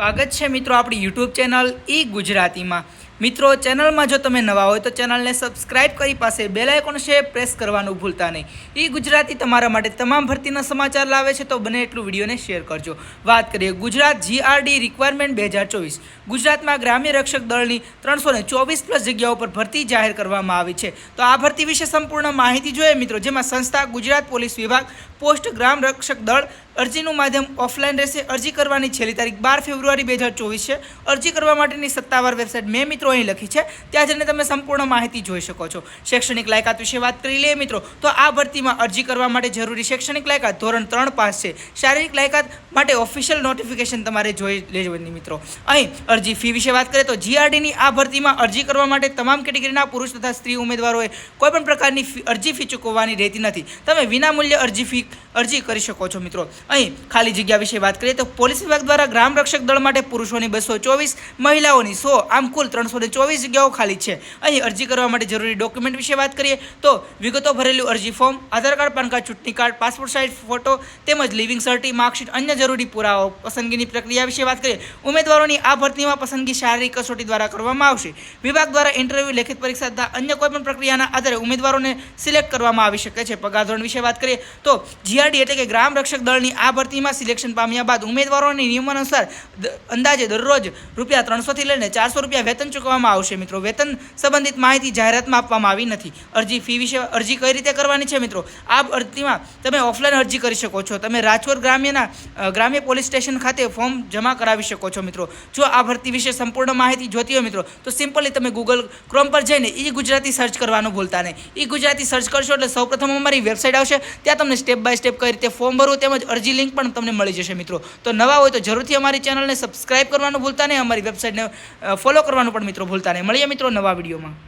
સ્વાગત છે મિત્રો આપણી યુટ્યુબ ચેનલ ઈ ગુજરાતીમાં. મિત્રો, ચેનલમાં જો તમે નવા હોય તો ચેનલને સબસ્ક્રાઇબ કરી પાસે બેલ આઇકોન છે, પ્રેસ કરવાનું ભૂલતા નહીં. એ ગુજરાતી તમારા માટે તમામ ભરતીના સમાચાર લાવે છે, તો બને એટલું વિડીયોને શેર કરજો. વાત કરીએ ગુજરાત જીઆરડી રિક્વાયરમેન્ટ બે હજાર ચોવીસ. ગુજરાતમાં ગ્રામ્ય રક્ષક દળની ત્રણસો ને ચોવીસ પ્લસ જગ્યાઓ પર ભરતી જાહેર કરવામાં આવી છે. તો આ ભરતી વિશે સંપૂર્ણ માહિતી જોઈએ મિત્રો, જેમાં સંસ્થા, ગુજરાત પોલીસ વિભાગ, પોસ્ટ ગ્રામ રક્ષક દળ અરજીનું માધ્યમ ઓફલાઈન રહેશે. અરજી કરવાની છેલ્લી તારીખ બાર ફેબ્રુઆરી બે હજાર ચોવીસ છે. અરજી કરવા માટેની સત્તાવાર વેબસાઇટ મેં મિત્રો અહીં લખી છે. ત્યાં જઈને તમે સંપૂર્ણ માહિતી જોઈ શકો છો. શૈક્ષણિક લાયકાત વિશે વાત કરી લઈએ મિત્રો. તો આ ભરતીમાં અરજી કરવા માટે જરૂરી શૈક્ષણિક લાયકાત ધોરણ ત્રણ પાસ છે. શારીરિક લાયકાત માટે ઓફિશિયલ નોટિફિકેશન તમારે જોઈ લેવાની મિત્રો. અહીં અરજી ફી વિશે વાત કરીએ તો જીઆરડીની આ ભરતીમાં અરજી કરવા માટે તમામ કેટેગરીના પુરુષ તથા સ્ત્રી ઉમેદવારોએ કોઈપણ પ્રકારની અરજી ફી ચૂકવવાની રહેતી નથી. તમે વિનામૂલ્ય અરજી ફી અરજી કરી શકો છો મિત્રો. અહીં ખાલી જગ્યા વિશે વાત કરીએ તો પોલીસ વિભાગ દ્વારા ગ્રામ રક્ષક દળ માટે પુરુષોની બસો ચોવીસ, મહિલાઓની સો, આમ કુલ ત્રણસો ને ચોવીસ જગ્યાઓ ખાલી છે. અહીં અરજી કરવા માટે જરૂરી ડોક્યુમેન્ટ વિશે વાત કરીએ તો વિગતો ભરેલું અરજી form Aadhaar card, PAN card, ચૂંટણી કાર્ડ પાસપોર્ટ સાઇઝ ફોટો તેમજ લિવિંગ સર્ટી માર્કશીટ અન્ય જરૂરી પુરાવાઓ, પસંદગીની પ્રક્રિયા વિશે વાત કરીએ. ઉમેદવારોની આ ભરતીમાં પસંદગી શારીરિક કસોટી દ્વારા કરવામાં આવશે. વિભાગ દ્વારા ઇન્ટરવ્યૂ લેખિત પરીક્ષા તથા અન્ય કોઈપણ પ્રક્રિયાના આધારે ઉમેદવારોને સિલેક્ટ કરવામાં આવી શકે છે. પગાર ધોરણ વિશે વાત કરીએ તો જીઆરડી એટલે કે ગ્રામ રક્ષક દળની આ ભરતીમાં સિલેક્શન પામ્યા બાદ ઉમેદવારોની નિયમાનુસાર અનુસાર અંદાજે દરરોજ રૂપિયા ત્રણસોથી લઈને ચારસો રૂપિયા વેતન ચૂકવવામાં આવશે. મિત્રો, વેતન સંબંધિત માહિતી જાહેરાતમાં આપવામાં આવી નથી. અરજી ફી વિશે અરજી કઈ રીતે કરવાની છે મિત્રો? આ અરજીમાં તમે ઓફલાઈન અરજી કરી શકો છો. તમે રાજકોટ ગ્રામ્યના ગ્રામ્ય પોલીસ સ્ટેશન ખાતે ફોર્મ જમા કરાવી શકો છો મિત્રો. જો આ ભરતી વિશે સંપૂર્ણ માહિતી જોતી હોય મિત્રો, તો સિમ્પલી તમે ગૂગલ ક્રોમ પર જઈને ઈ ગુજરાતી સર્ચ કરવાનું ભૂલતા નહીં. ઈ ગુજરાતી સર્ચ કરશો એટલે સૌપ્રથમ અમારી વેબસાઇટ આવશે. ત્યાં તમને સ્ટેપ બાય સ્ટેપ કઈ રીતે ફોર્મ ભરવું તેમજ અરજી લિંક પણ તમને મળી જશે મિત્રો. તો નવા હોય તો જરૂરથી અમારી ચેનલને સબસ્ક્રાઇબ કરવાનું ભૂલતા નહીં. અમારી વેબસાઇટને ફોલો કરવાનું પણ મિત્રો ભૂલતા નહીં. મળીએ મિત્રો નવા વિડીયોમાં.